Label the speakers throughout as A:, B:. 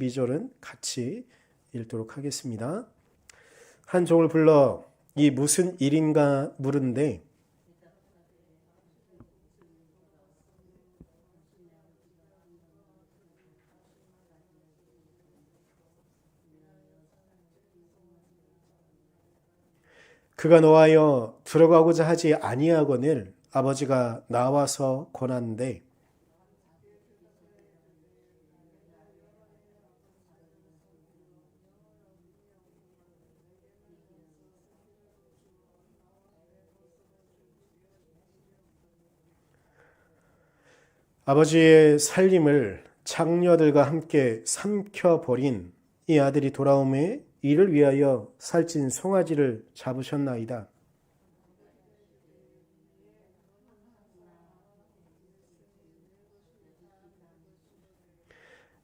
A: 미절은 같이 읽도록 하겠습니다. 한 종을 불러 이 무슨 일인가 물은데 그가 노하여 들어가고자 하지 아니하거늘 아버지가 나와서 권하는데 아버지의 살림을 장녀들과 함께 삼켜버린 이 아들이 돌아오매 이를 위하여 살찐 송아지를 잡으셨나이다.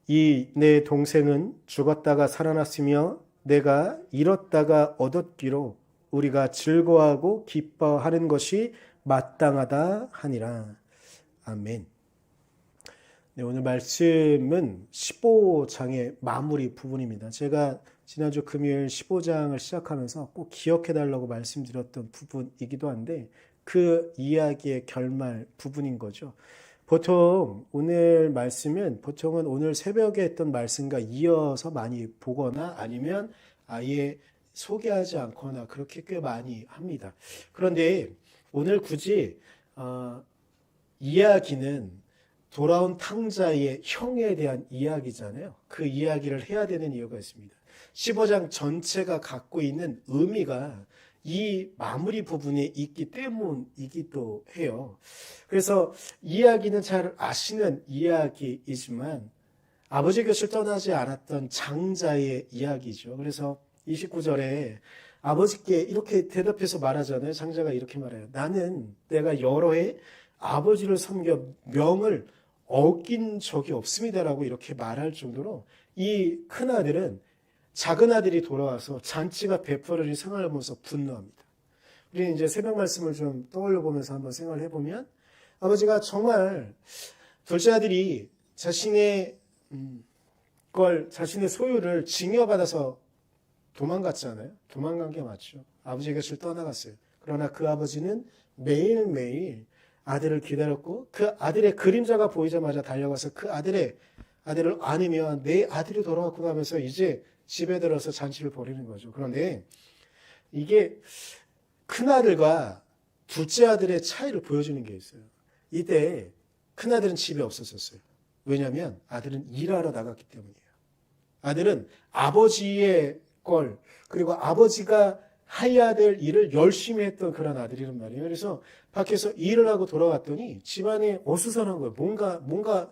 A: 이 내 동생은 죽었다가 살아났으며 내가 잃었다가 얻었기로 우리가 즐거워하고 기뻐하는 것이 마땅하다 하니라. 아멘. 네, 오늘 말씀은 15장의 마무리 부분입니다. 제가 지난주 금요일 15장을 시작하면서 꼭 기억해 달라고 말씀드렸던 부분이기도 한데 그 이야기의 결말 부분인 거죠. 보통 오늘 말씀은 보통은 오늘 새벽에 했던 말씀과 이어서 많이 보거나 아니면 아예 소개하지 않거나 그렇게 꽤 많이 합니다. 그런데 오늘 굳이 어, 이야기는 돌아온 탕자의 형에 대한 이야기잖아요. 그 이야기를 해야 되는 이유가 있습니다. 15장 전체가 갖고 있는 의미가 이 마무리 부분에 있기 때문이기도 해요. 그래서 이야기는 잘 아시는 이야기이지만 아버지 곁을 떠나지 않았던 장자의 이야기죠. 그래서 29절에 아버지께 이렇게 대답해서 말하잖아요. 장자가 이렇게 말해요. 나는 내가 여러 해 아버지를 섬겨 명을 어긴 적이 없습니다라고 이렇게 말할 정도로 이 큰 아들은 작은 아들이 돌아와서 잔치가 베풀어진 생활을 보면서 분노합니다. 우리는 이제 새벽 말씀을 좀 떠올려 보면서 한번 생각을 해보면 아버지가 정말 둘째 아들이 자신의 음, 걸 자신의 소유를 징여받아서 도망갔잖아요. 도망간 게 맞죠. 아버지의 곁을 떠나갔어요. 그러나 그 아버지는 매일매일 아들을 기다렸고 그 아들의 그림자가 보이자마자 달려가서 그 아들의 아들을 안으면 내 아들이 돌아왔구나 하면서 이제 집에 들어서 잔치를 벌이는 거죠. 그런데 이게 큰 아들과 둘째 아들의 차이를 보여주는 게 있어요. 이때 큰 아들은 집에 없었었어요. 왜냐하면 아들은 일하러 나갔기 때문이에요. 아들은 아버지의 걸 그리고 아버지가 해야 될 일을 열심히 했던 그런 아들이란 말이에요. 그래서 밖에서 일을 하고 돌아왔더니 집안에 어수선한 거예요. 뭔가 뭔가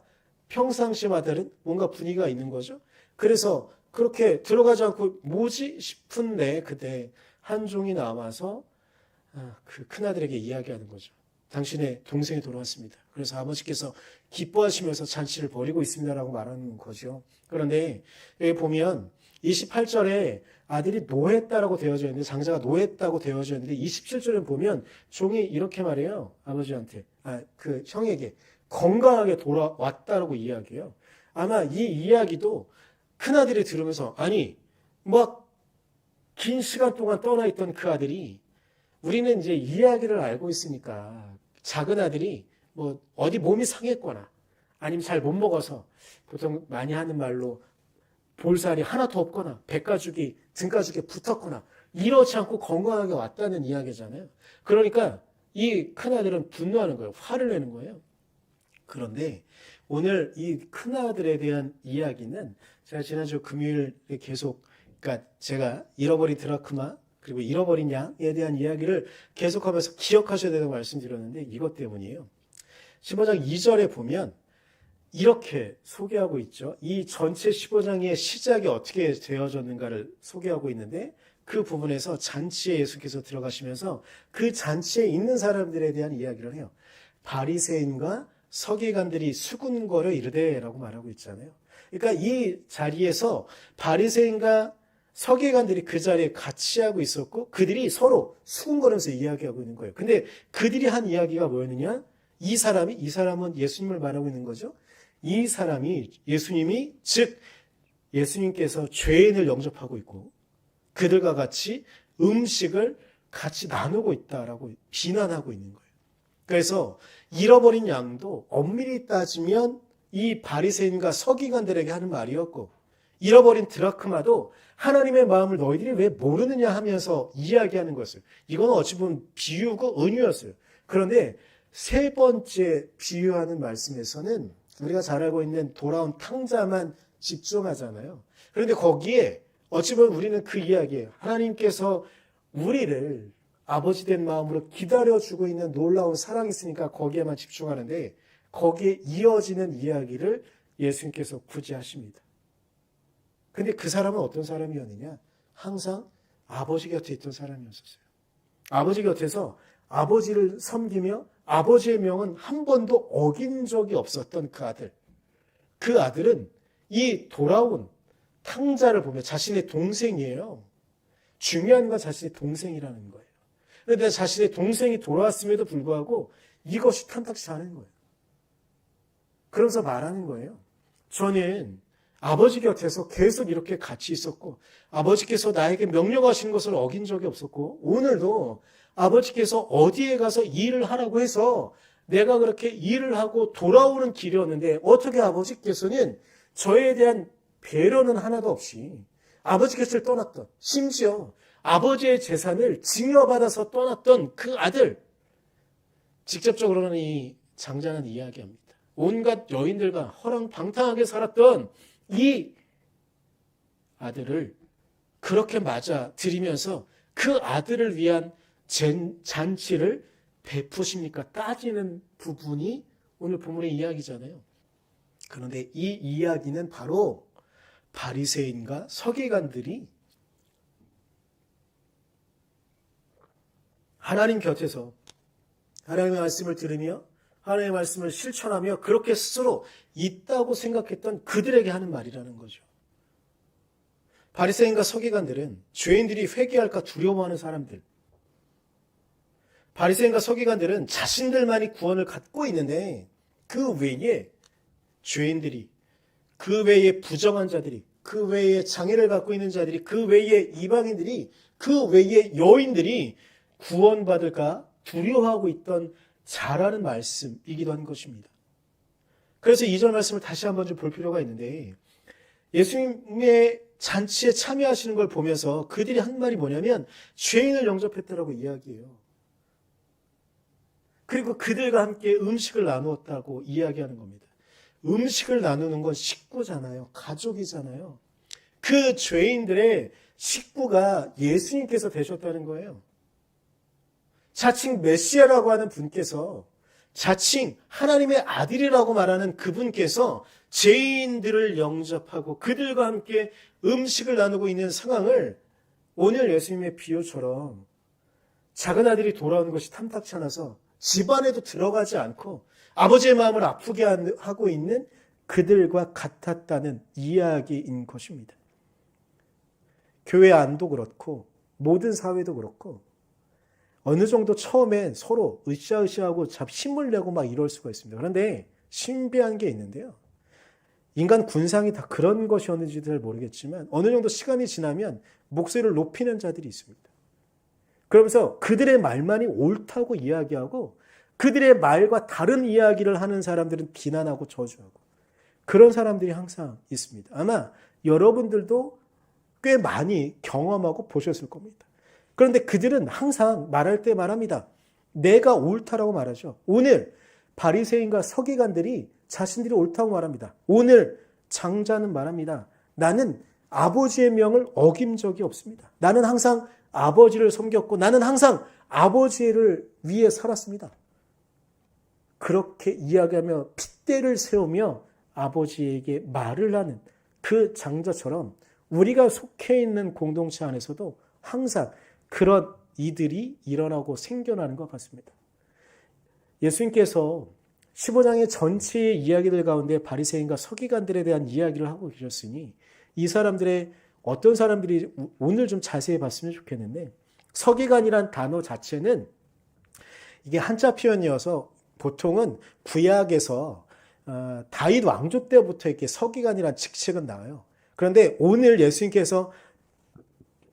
A: 평상시 아들은 뭔가 분위기가 있는 거죠. 그래서 그렇게 들어가지 않고 뭐지 싶은데 그때 한 종이 나와서 아, 그 큰아들에게 이야기하는 거죠. 당신의 동생이 돌아왔습니다. 그래서 아버지께서 기뻐하시면서 잔치를 벌이고 있습니다라고 말하는 거죠. 그런데 여기 보면 28절에 아들이 노했다라고 되어져 있는데 장자가 노했다고 되어져 있는데 27절에 보면 종이 이렇게 말해요. 아버지한테 아, 그 형에게 건강하게 돌아왔다라고 이야기해요. 아마 이 이야기도 큰아들이 들으면서 아니 막 긴 시간 동안 떠나 있던 그 아들이 우리는 이제 이야기를 알고 있으니까 작은 아들이 뭐 어디 몸이 상했거나 아니면 잘 못 먹어서 보통 많이 하는 말로 볼살이 하나도 없거나 배가죽이 등가죽에 붙었거나 이렇지 않고 건강하게 왔다는 이야기잖아요. 그러니까 이 큰아들은 분노하는 거예요. 화를 내는 거예요. 그런데 오늘 이 큰아들에 대한 이야기는 제가 지난주 금요일에 계속 그러니까 제가 잃어버린 드라크마 그리고 잃어버린 양에 대한 이야기를 계속하면서 기억하셔야 된다고 말씀드렸는데 이것 때문이에요. 15장 2절에 보면 이렇게 소개하고 있죠. 이 전체 15장의 시작이 어떻게 되어졌는가를 소개하고 있는데 그 부분에서 잔치에 예수께서 들어가시면서 그 잔치에 있는 사람들에 대한 이야기를 해요. 바리새인과 서기관들이 수군거려 이르되라고 말하고 있잖아요. 그러니까 이 자리에서 바리새인과 서기관들이 그 자리에 같이 하고 있었고 그들이 서로 수군거리면서 이야기하고 있는 거예요. 근데 그들이 한 이야기가 뭐였느냐? 이 사람이 이 사람은 예수님을 말하고 있는 거죠. 이 사람이 예수님이 즉 예수님께서 죄인을 영접하고 있고 그들과 같이 음식을 같이 나누고 있다라고 비난하고 있는 거예요. 그래서 잃어버린 양도 엄밀히 따지면 이 바리새인과 서기관들에게 하는 말이었고 잃어버린 드라크마도 하나님의 마음을 너희들이 왜 모르느냐 하면서 이야기하는 것을 이건 어찌 보면 비유고 은유였어요. 그런데 세 번째 비유하는 말씀에서는 우리가 잘 알고 있는 돌아온 탕자만 집중하잖아요. 그런데 거기에 어찌 보면 우리는 그 이야기예요. 하나님께서 우리를 아버지 된 마음으로 기다려주고 있는 놀라운 사랑이 있으니까 거기에만 집중하는데 거기에 이어지는 이야기를 예수님께서 굳이 하십니다. 근데 그 사람은 어떤 사람이었느냐? 항상 아버지 곁에 있던 사람이었었어요. 아버지 곁에서 아버지를 섬기며 아버지의 명은 한 번도 어긴 적이 없었던 그 아들. 그 아들은 이 돌아온 탕자를 보며 자신의 동생이에요. 중요한 건 자신의 동생이라는 거예요. 그런데 자신의 동생이 돌아왔음에도 불구하고 이것이 탐탁치 않은 거예요. 그러면서 말하는 거예요. 저는 아버지 곁에서 계속 이렇게 같이 있었고 아버지께서 나에게 명령하신 것을 어긴 적이 없었고 오늘도 아버지께서 어디에 가서 일을 하라고 해서 내가 그렇게 일을 하고 돌아오는 길이었는데 어떻게 아버지께서는 저에 대한 배려는 하나도 없이 아버지께서 떠났던 심지어 아버지의 재산을 증여받아서 떠났던 그 아들 직접적으로는 이 장자는 이야기합니다. 온갖 여인들과 허랑방탕하게 살았던 이 아들을 그렇게 맞아 들이면서 그 아들을 위한 잔치를 베푸십니까? 따지는 부분이 오늘 본문의 이야기잖아요. 그런데 이 이야기는 바로 바리새인과 서기관들이 하나님 곁에서 하나님의 말씀을 들으며 하나님의 말씀을 실천하며 그렇게 스스로 있다고 생각했던 그들에게 하는 말이라는 거죠. 바리새인과 서기관들은 죄인들이 회개할까 두려워하는 사람들. 바리새인과 서기관들은 자신들만이 구원을 갖고 있는데 그 외에 죄인들이 그 외에 부정한 자들이 그 외에 장애를 갖고 있는 자들이 그 외에 이방인들이 그 외에 여인들이 구원받을까 두려워하고 있던 자라는 말씀이기도 한 것입니다. 그래서 이절 말씀을 다시 한번 좀 볼 필요가 있는데 예수님의 잔치에 참여하시는 걸 보면서 그들이 한 말이 뭐냐면 죄인을 영접했다라고 이야기해요. 그리고 그들과 함께 음식을 나누었다고 이야기하는 겁니다. 음식을 나누는 건 식구잖아요. 가족이잖아요. 그 죄인들의 식구가 예수님께서 되셨다는 거예요. 자칭 메시아라고 하는 분께서 자칭 하나님의 아들이라고 말하는 그분께서 죄인들을 영접하고 그들과 함께 음식을 나누고 있는 상황을 오늘 예수님의 비유처럼 작은 아들이 돌아오는 것이 탐탁치 않아서 집안에도 들어가지 않고 아버지의 마음을 아프게 하고 있는 그들과 같았다는 이야기인 것입니다. 교회 안도 그렇고 모든 사회도 그렇고 어느 정도 처음엔 서로 으쌰으쌰하고 잡 힘을 내고 막 이럴 수가 있습니다. 그런데 신비한 게 있는데요. 인간 군상이 다 그런 것이었는지도 잘 모르겠지만 어느 정도 시간이 지나면 목소리를 높이는 자들이 있습니다. 그러면서 그들의 말만이 옳다고 이야기하고 그들의 말과 다른 이야기를 하는 사람들은 비난하고 저주하고 그런 사람들이 항상 있습니다. 아마 여러분들도 꽤 많이 경험하고 보셨을 겁니다. 그런데 그들은 항상 말할 때 말합니다. 내가 옳다라고 말하죠. 오늘 바리새인과 서기관들이 자신들이 옳다고 말합니다. 오늘 장자는 말합니다. 나는 아버지의 명을 어긴 적이 없습니다. 나는 항상 아버지를 섬겼고 나는 항상 아버지를 위해 살았습니다. 그렇게 이야기하며 핏대를 세우며 아버지에게 말을 하는 그 장자처럼 우리가 속해 있는 공동체 안에서도 항상 그런 이들이 일어나고 생겨나는 것 같습니다. 예수님께서 15장의 전체의 이야기들 가운데 바리새인과 서기관들에 대한 이야기를 하고 계셨으니 이 사람들의 어떤 사람들이 오늘 좀 자세히 봤으면 좋겠는데 서기관이란 단어 자체는 이게 한자 표현이어서 보통은 구약에서 어, 다윗 왕조 때부터 이렇게 서기관이란 직책은 나와요. 그런데 오늘 예수님께서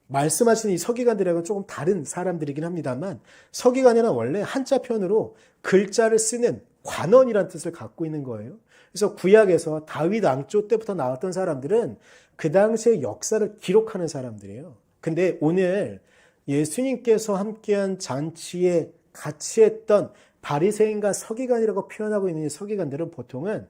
A: 말씀하시는 이 서기관들하고는 조금 다른 사람들이긴 합니다만 서기관이란 원래 한자 편으로 글자를 쓰는 관원이라는 뜻을 갖고 있는 거예요. 그래서 구약에서 다윗 왕조 때부터 나왔던 사람들은 그 당시의 역사를 기록하는 사람들이에요. 근데 오늘 예수님께서 함께한 잔치에 같이 했던 바리새인과 서기관이라고 표현하고 있는 이 서기관들은 보통은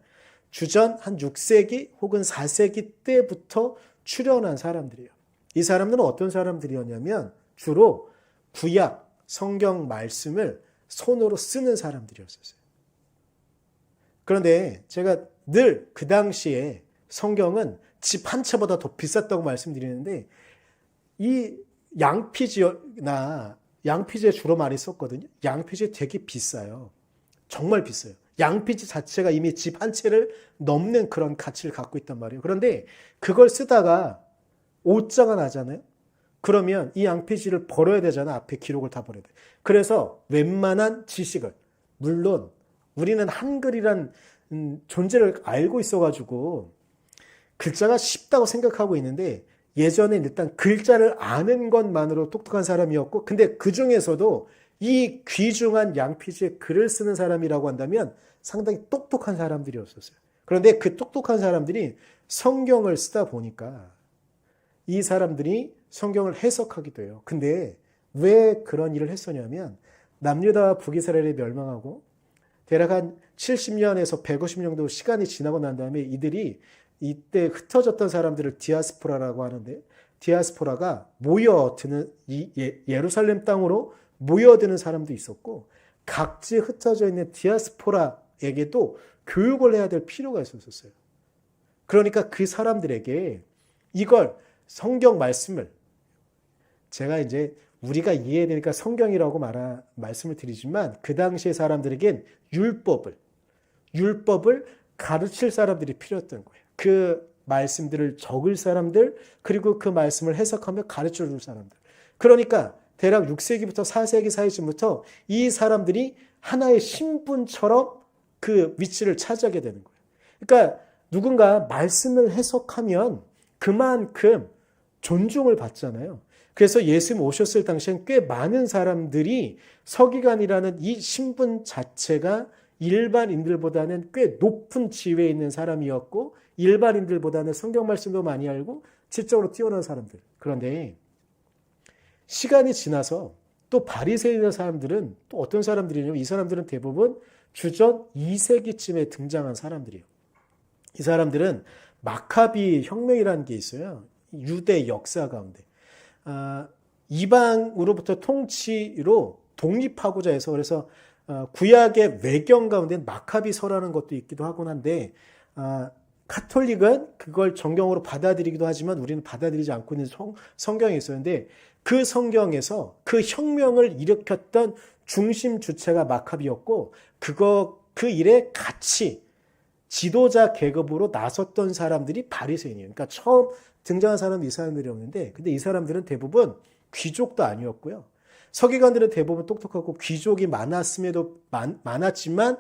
A: 주전 한 6세기 혹은 4세기 때부터 출현한 사람들이에요. 이 사람들은 어떤 사람들이었냐면 주로 구약 성경 말씀을 손으로 쓰는 사람들이었어요. 그런데 제가 늘 그 당시에 성경은 집 한 채보다 더 비쌌다고 말씀드리는데 이 양피지나 양피지에 주로 많이 썼거든요. 양피지 되게 비싸요. 정말 비싸요. 양피지 자체가 이미 집 한 채를 넘는 그런 가치를 갖고 있단 말이에요. 그런데 그걸 쓰다가 오자가 나잖아요. 그러면 이 양피지를 버려야 되잖아. 앞에 기록을 다 버려야 돼. 그래서 웬만한 지식을 물론 우리는 한글이란 음, 존재를 알고 있어가지고 글자가 쉽다고 생각하고 있는데 예전엔 일단 글자를 아는 것만으로 똑똑한 사람이었고 근데 그 중에서도 이 귀중한 양피지에 글을 쓰는 사람이라고 한다면 상당히 똑똑한 사람들이었었어요. 그런데 그 똑똑한 사람들이 성경을 쓰다 보니까 이 사람들이 성경을 해석하기도 해요. 근데 왜 그런 일을 했었냐면 남유다와 북이스라엘이 멸망하고 대략 한 70년에서 150년 정도 시간이 지나고 난 다음에 이들이 이때 흩어졌던 사람들을 디아스포라라고 하는데 디아스포라가 모여드는 이 예- 예루살렘 땅으로 모여드는 사람도 있었고 각지 흩어져 있는 디아스포라에게도 교육을 해야 될 필요가 있었어요. 그러니까 그 사람들에게 이걸 성경 말씀을 제가 이제 우리가 이해되니까 성경이라고 말하, 말씀을 드리지만 그 당시의 사람들에겐 율법을 율법을 가르칠 사람들이 필요했던 거예요. 그 말씀들을 적을 사람들 그리고 그 말씀을 해석하며 가르쳐 줄 사람들. 그러니까 대략 6세기부터 4세기 사이쯤부터 이 사람들이 하나의 신분처럼 그 위치를 차지하게 되는 거예요. 그러니까 누군가 말씀을 해석하면 그만큼 존중을 받잖아요. 그래서 예수님 오셨을 당시엔 꽤 많은 사람들이 서기관이라는 이 신분 자체가 일반인들보다는 꽤 높은 지위에 있는 사람이었고 일반인들보다는 성경 말씀도 많이 알고 지적으로 뛰어난 사람들. 그런데 시간이 지나서 또 바리새인의 사람들은 또 어떤 사람들이냐면 이 사람들은 대부분 주전 2세기쯤에 등장한 사람들이에요. 이 사람들은 마카비 혁명이라는 게 있어요. 유대 역사 가운데. 아, 이방으로부터 통치로 독립하고자 해서 그래서 어, 구약의 외경 가운데 마카비서라는 것도 있기도 하곤 한데 아, 카톨릭은 그걸 정경으로 받아들이기도 하지만 우리는 받아들이지 않고 있는 성, 성경이 있었는데 그 성경에서 그 혁명을 일으켰던 중심 주체가 마카비였고 그거 그 일에 같이 지도자 계급으로 나섰던 사람들이 바리새인이에요. 그러니까 처음 등장한 사람은 이 사람들이었는데 근데 이 사람들은 대부분 귀족도 아니었고요. 서기관들은 대부분 똑똑하고 귀족이 많았음에도 많, 많았지만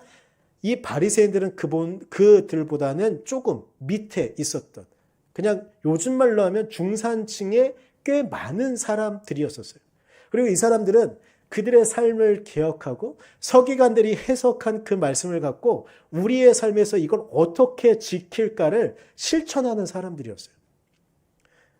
A: 이 바리새인들은 그본 그들보다는 조금 밑에 있었던 그냥 요즘 말로 하면 중산층의 꽤 많은 사람들이었었어요. 그리고 이 사람들은 그들의 삶을 개혁하고 서기관들이 해석한 그 말씀을 갖고 우리의 삶에서 이걸 어떻게 지킬까를 실천하는 사람들이었어요.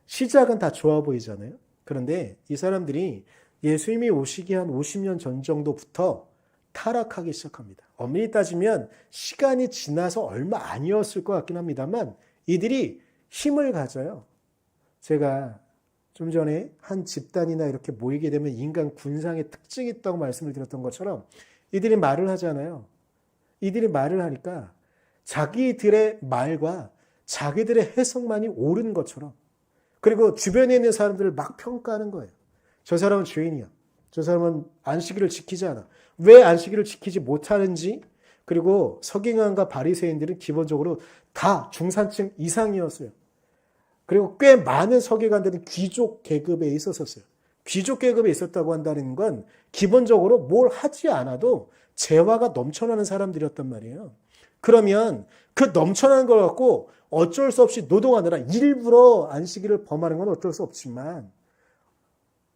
A: 시작은 다 좋아 보이잖아요. 그런데 이 사람들이 예수님이 오시기 한 50년 전 정도부터 타락하기 시작합니다. 엄밀히 따지면 시간이 지나서 얼마 아니었을 것 같긴 합니다만 이들이 힘을 가져요. 제가 좀 전에 한 집단이나 이렇게 모이게 되면 인간 군상의 특징이 있다고 말씀을 드렸던 것처럼 이들이 말을 하잖아요. 이들이 말을 하니까 자기들의 말과 자기들의 해석만이 옳은 것처럼 그리고 주변에 있는 사람들을 막 평가하는 거예요. 저 사람은 죄인이야. 저 사람은 안식일을 지키지 않아. 왜 안식일을 지키지 못하는지 그리고 서기관과 바리새인들은 기본적으로 다 중산층 이상이었어요. 그리고 꽤 많은 서기관들은 귀족 계급에 있었었어요. 귀족 계급에 있었다고 한다는 건 기본적으로 뭘 하지 않아도 재화가 넘쳐나는 사람들이었단 말이에요. 그러면 그 넘쳐나는 걸 갖고 어쩔 수 없이 노동하느라 일부러 안식일을 범하는 건 어쩔 수 없지만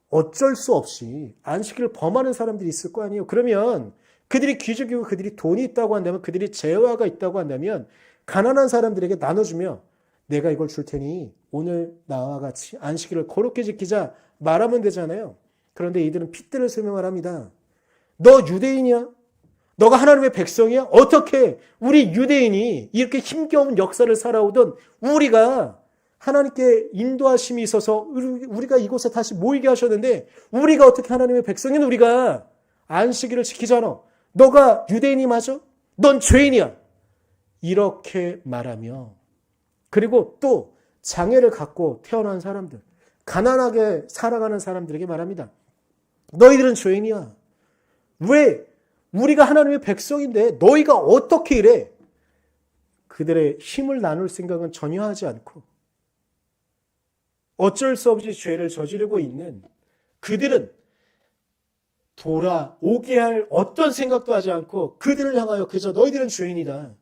A: 어쩔 수 없이 안식일을 범하는 사람들이 있을 거 아니에요. 그러면 그들이 귀족이고 그들이 돈이 있다고 한다면 그들이 재화가 있다고 한다면 가난한 사람들에게 나눠주며 내가 이걸 줄 테니 오늘 나와 같이 안식일을 거룩히 지키자 말하면 되잖아요. 그런데 이들은 핏대를 설명을 합니다. 너 유대인이야? 너가 하나님의 백성이야? 어떻게 우리 유대인이 이렇게 힘겨운 역사를 살아오던 우리가 하나님께 인도하심이 있어서 우리- 우리가 이곳에 다시 모이게 하셨는데 우리가 어떻게 하나님의 백성인 우리가 안식일을 지키잖아. 너가 유대인이 맞아? 넌 죄인이야. 이렇게 말하며 그리고 또 장애를 갖고 태어난 사람들, 가난하게 살아가는 사람들에게 말합니다. 너희들은 죄인이야. 왜? 우리가 하나님의 백성인데 너희가 어떻게 이래? 그들의 힘을 나눌 생각은 전혀 하지 않고 어쩔 수 없이 죄를 저지르고 있는 그들은 돌아오게 할 어떤 생각도 하지 않고 그들을 향하여 그저 너희들은 죄인이다.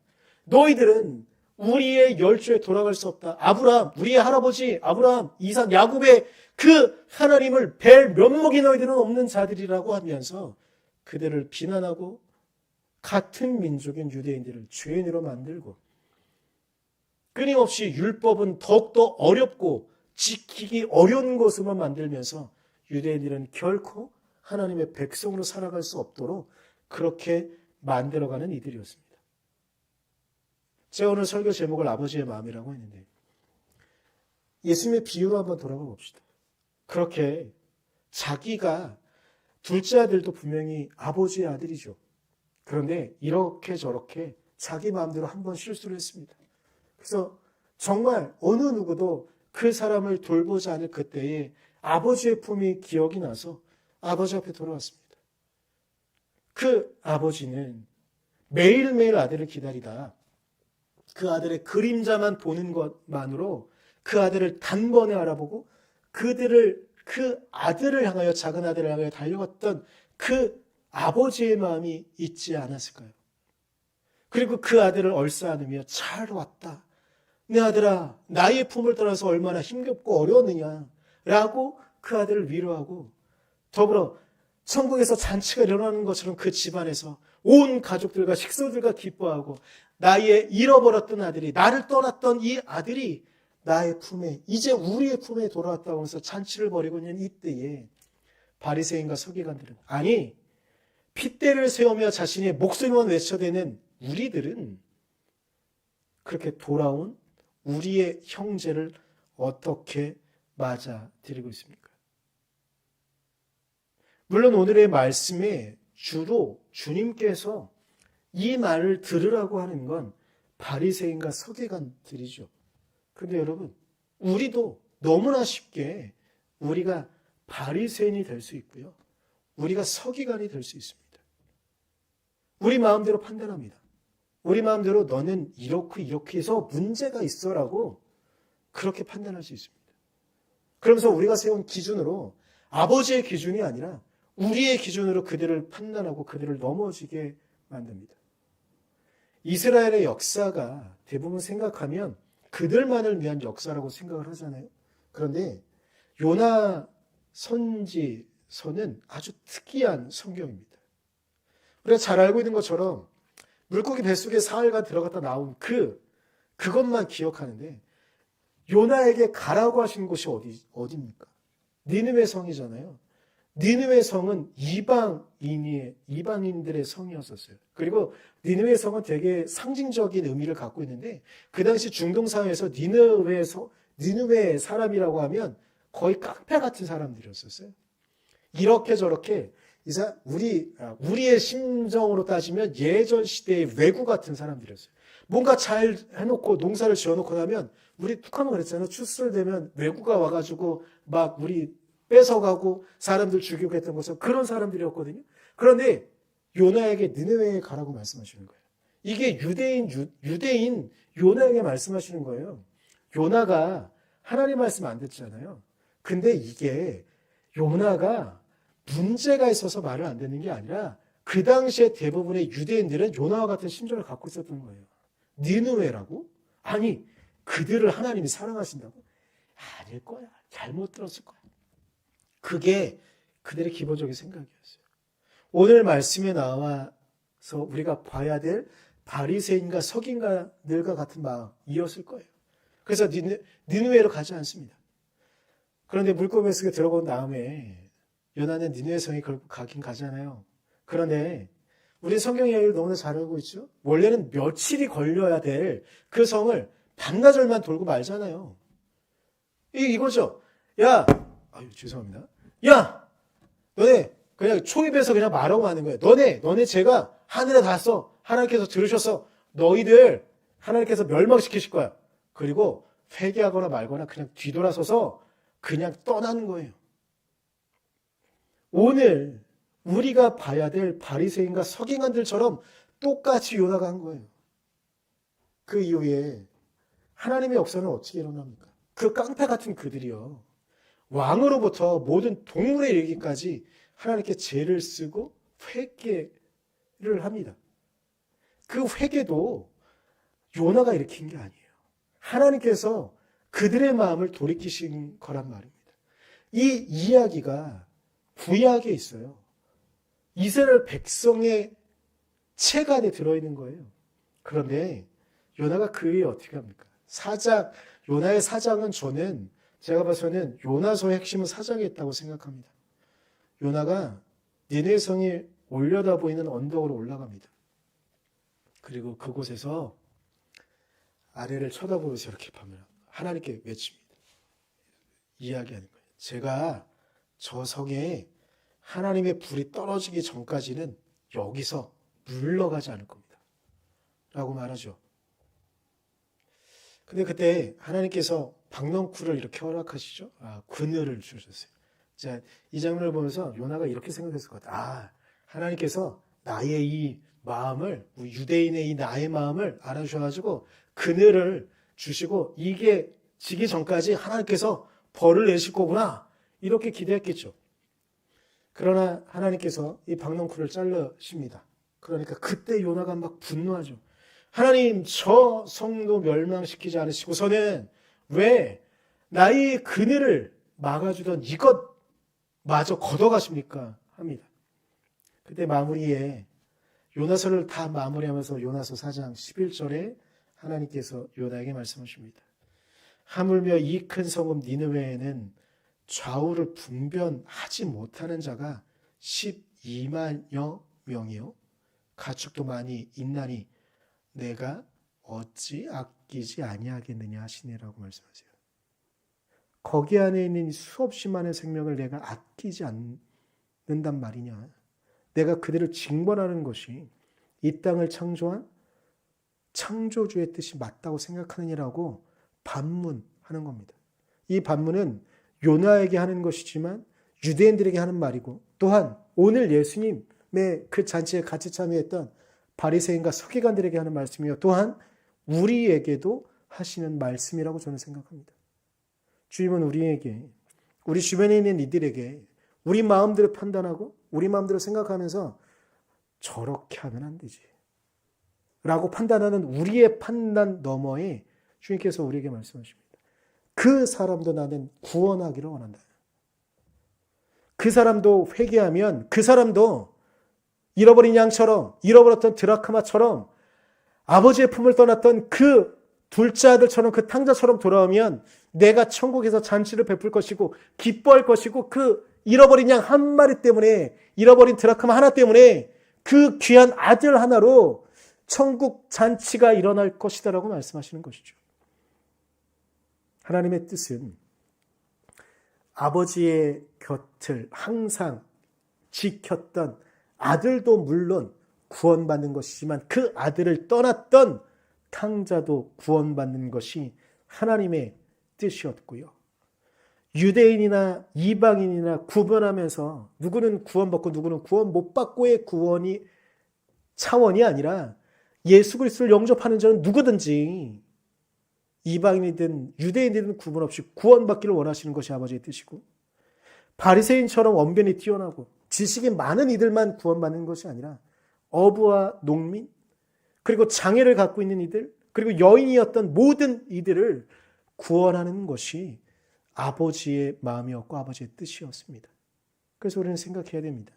A: 너희들은 우리의 열조에 돌아갈 수 없다. 아브라함, 우리의 할아버지 아브라함, 이삭, 야곱의 그 하나님을 뵐 면목이 너희들은 없는 자들이라고 하면서 그들을 비난하고 같은 민족인 유대인들을 죄인으로 만들고 끊임없이 율법은 더욱더 어렵고 지키기 어려운 것으로만 만들면서 유대인들은 결코 하나님의 백성으로 살아갈 수 없도록 그렇게 만들어가는 이들이었습니다. 제가 오늘 설교 제목을 아버지의 마음이라고 했는데 예수님의 비유로 한번 돌아가 봅시다. 그렇게 자기가 둘째 아들도 분명히 아버지의 아들이죠. 그런데 이렇게 저렇게 자기 마음대로 한번 실수를 했습니다. 그래서 정말 어느 누구도 그 사람을 돌보지 않을 그때에 아버지의 품이 기억이 나서 아버지 앞에 돌아왔습니다. 그 아버지는 매일매일 아들을 기다리다 그 아들의 그림자만 보는 것만으로 그 아들을 단번에 알아보고 그들을 그 아들을 향하여 작은 아들을 향하여 달려갔던 그 아버지의 마음이 있지 않았을까요? 그리고 그 아들을 얼싸안으며 잘 왔다. 내 아들아, 나의 품을 떠나서 얼마나 힘겹고 어려웠느냐. 라고 그 아들을 위로하고 더불어 천국에서 잔치가 일어나는 것처럼 그 집안에서 온 가족들과 식구들과 기뻐하고 나의 잃어버렸던 아들이 나를 떠났던 이 아들이 나의 품에 이제 우리의 품에 돌아왔다고 하면서 잔치를 벌이고 있는 이때에 바리새인과 서기관들은 아니 핏대를 세우며 자신의 목소리만 외쳐대는 우리들은 그렇게 돌아온 우리의 형제를 어떻게 맞아들이고 있습니까? 물론 오늘의 말씀에 주로 주님께서 이 말을 들으라고 하는 건 바리새인과 서기관들이죠. 근데 여러분, 우리도 너무나 쉽게 우리가 바리새인이 될 수 있고요. 우리가 서기관이 될 수 있습니다. 우리 마음대로 판단합니다. 우리 마음대로 너는 이렇게 이렇게 해서 문제가 있어라고 그렇게 판단할 수 있습니다. 그러면서 우리가 세운 기준으로 아버지의 기준이 아니라 우리의 기준으로 그들을 판단하고 그들을 넘어지게 만듭니다. 이스라엘의 역사가 대부분 생각하면 그들만을 위한 역사라고 생각을 하잖아요. 그런데 요나 선지서는 아주 특이한 성경입니다. 우리가 잘 알고 있는 것처럼 물고기 뱃속에 사흘간 들어갔다 나온 그 그것만 기억하는데 요나에게 가라고 하신 곳이 어디 어디입니까? 니느웨 성이잖아요. 니느웨 성은 이방인이 이방인들의 성이었었어요. 그리고 니느웨 성은 되게 상징적인 의미를 갖고 있는데 그 당시 중동 사회에서 니느웨 성 니느웨 사람이라고 하면 거의 깡패 같은 사람들이었었어요. 이렇게 저렇게 이사 우리 아, 우리의 심정으로 따지면 예전 시대의 외구 같은 사람들이었어요. 뭔가 잘 해놓고 농사를 지어놓고 나면 우리 툭하면 그랬잖아요. 추수를 되면 외구가 와가지고 막 우리 뺏어가고 사람들 죽이고 했던 것은 그런 사람들이었거든요. 그런데 요나에게 느네웨에 가라고 말씀하시는 거예요. 이게 유대인 유, 유대인 요나에게 말씀하시는 거예요. 요나가 하나님 말씀 안 듣잖아요. 근데 이게 요나가 문제가 있어서 말을 안 듣는 게 아니라 그 당시에 대부분의 유대인들은 요나와 같은 심정을 갖고 있었던 거예요. 니누웨라고? 아니, 그들을 하나님이 사랑하신다고? 아닐 거야. 잘못 들었을 거야. 그게 그들의 기본적인 생각이었어요. 오늘 말씀에 나와서 우리가 봐야 될 바리새인과 석인가들과 같은 마음이었을 거예요. 그래서 니누, 니누웨로 가지 않습니다. 그런데 속에 들어간 다음에 요나는 성에 결국 가긴 가잖아요. 그런데 우리 성경 이야기를 너무나 잘 알고 있죠? 원래는 며칠이 걸려야 될 그 성을 반나절만 돌고 말잖아요. 이, 이거죠. 야, 아유, 죄송합니다. 야! 너네, 그냥 초입에서 그냥 말하고 하는 거예요. 너네, 너네 제가 하늘에 닿았어. 하나님께서 들으셔서 너희들 하나님께서 멸망시키실 거야. 그리고 회개하거나 말거나 그냥 뒤돌아서서 그냥 떠나는 거예요. 오늘 우리가 봐야 될 바리새인과 서기관들처럼 똑같이 요나가 한 거예요. 그 이후에 하나님의 역사는 어떻게 일어납니까? 그 깡패 같은 그들이요. 왕으로부터 모든 동물에 이르기까지 하나님께 죄를 쓰고 회개를 합니다. 그 회개도 요나가 일으킨 게 아니에요. 하나님께서 그들의 마음을 돌이키신 거란 말입니다. 이 이야기가 구약에 있어요. 이스라엘 백성의 책 안에 들어있는 거예요. 그런데 요나가 그 위에 어떻게 합니까? 사장, 요나의 사장은 저는 제가 봐서는 요나서의 핵심은 사장에 있다고 생각합니다. 요나가 니네 성이 올려다 보이는 언덕으로 올라갑니다. 그리고 그곳에서 아래를 쳐다보면서 이렇게 밤을 하나님께 외칩니다. 이야기하는 거예요. 제가 저 성에 하나님의 불이 떨어지기 전까지는 여기서 물러가지 않을 겁니다. 라고 말하죠. 근데 그때 하나님께서 박넝쿨을 이렇게 허락하시죠. 아, 그늘을 주셨어요. 자, 이 장면을 보면서 요나가 이렇게 생각했을 것 같아요. 아, 하나님께서 나의 이 마음을, 유대인의 이 나의 마음을 알아주셔가지고 그늘을 주시고 이게 지기 전까지 하나님께서 벌을 내실 거구나. 이렇게 기대했겠죠. 그러나 하나님께서 이 박넝쿨을 자르십니다. 그러니까 그때 요나가 막 분노하죠. 하나님 저 성도 멸망시키지 않으시고서는 왜 나의 그늘을 막아주던 이것 마저 걷어가십니까? 합니다. 그때 마무리에 요나서를 다 마무리하면서 요나서 4장 11절에 하나님께서 요나에게 말씀하십니다. 하물며 이 큰 성읍 니느웨에는 좌우를 분변하지 못하는 자가 12만여 명이요 가축도 많이 있나니 내가 어찌 아끼지 아니하겠느냐 하시니라고 말씀하세요. 거기 안에 있는 수없이 많은 생명을 내가 아끼지 않는단 말이냐. 내가 그들을 징벌하는 것이 이 땅을 창조한 창조주의 뜻이 맞다고 생각하느냐라고 반문하는 겁니다. 이 반문은 요나에게 하는 것이지만 유대인들에게 하는 말이고 또한 오늘 예수님의 그 잔치에 같이 참여했던 바리새인과 서기관들에게 하는 말씀이요 또한 우리에게도 하시는 말씀이라고 저는 생각합니다. 주님은 우리에게 우리 주변에 있는 이들에게 우리 마음대로 판단하고 우리 마음대로 생각하면서 저렇게 하면 안 되지. 라고 판단하는 우리의 판단 너머에 주님께서 우리에게 말씀하십니다. 그 사람도 나는 구원하기를 원한다. 그 사람도 회개하면 그 사람도 잃어버린 양처럼 잃어버렸던 드라크마처럼 아버지의 품을 떠났던 그 둘째 아들처럼 그 탕자처럼 돌아오면 내가 천국에서 잔치를 베풀 것이고 기뻐할 것이고 그 잃어버린 양 한 마리 때문에 잃어버린 드라크마 하나 때문에 그 귀한 아들 하나로 천국 잔치가 일어날 것이다라고 말씀하시는 것이죠. 하나님의 뜻은 아버지의 곁을 항상 지켰던 아들도 물론 구원받는 것이지만 그 아들을 떠났던 탕자도 구원받는 것이 하나님의 뜻이었고요. 유대인이나 이방인이나 구분하면서 누구는 구원받고 누구는 구원 못 받고의 구원이 차원이 아니라 예수 그리스도를 영접하는 자는 누구든지 이방인이든 유대인이든 구분 없이 구원받기를 원하시는 것이 아버지의 뜻이고 바리새인처럼 언변이 뛰어나고 지식이 많은 이들만 구원받는 것이 아니라 어부와 농민 그리고 장애를 갖고 있는 이들 그리고 여인이었던 모든 이들을 구원하는 것이 아버지의 마음이었고 아버지의 뜻이었습니다. 그래서 우리는 생각해야 됩니다.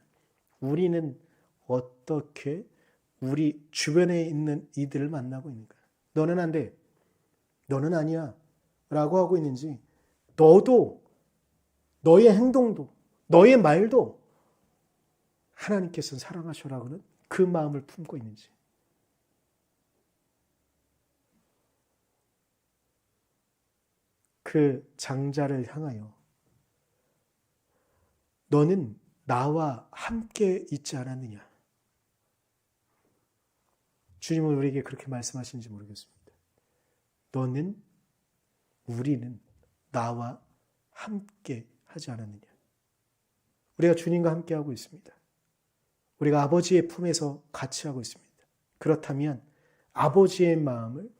A: 우리는 어떻게 우리 주변에 있는 이들을 만나고 있는가? 너는 안 돼. 너는 아니야. 라고 하고 있는지, 너도, 너의 행동도, 너의 말도 하나님께서 사랑하셔라고는 그 마음을 품고 있는지. 그 장자를 향하여 너는 나와 함께 있지 않았느냐? 주님은 우리에게 그렇게 말씀하시는지 모르겠습니다. 너는 우리는 나와 함께 하지 않았느냐? 우리가 주님과 함께 하고 있습니다. 우리가 아버지의 품에서 같이 하고 있습니다. 그렇다면 아버지의 마음을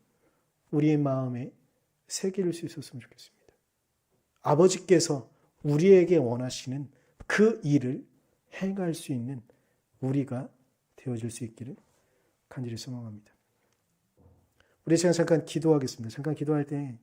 A: 우리의 마음에 새길 수 있었으면 좋겠습니다. 아버지께서 우리에게 원하시는 그 일을 행할 수 있는 우리가 되어질 수 있기를 간절히 소망합니다. 우리 시간 잠깐 기도하겠습니다. 잠깐 기도할 때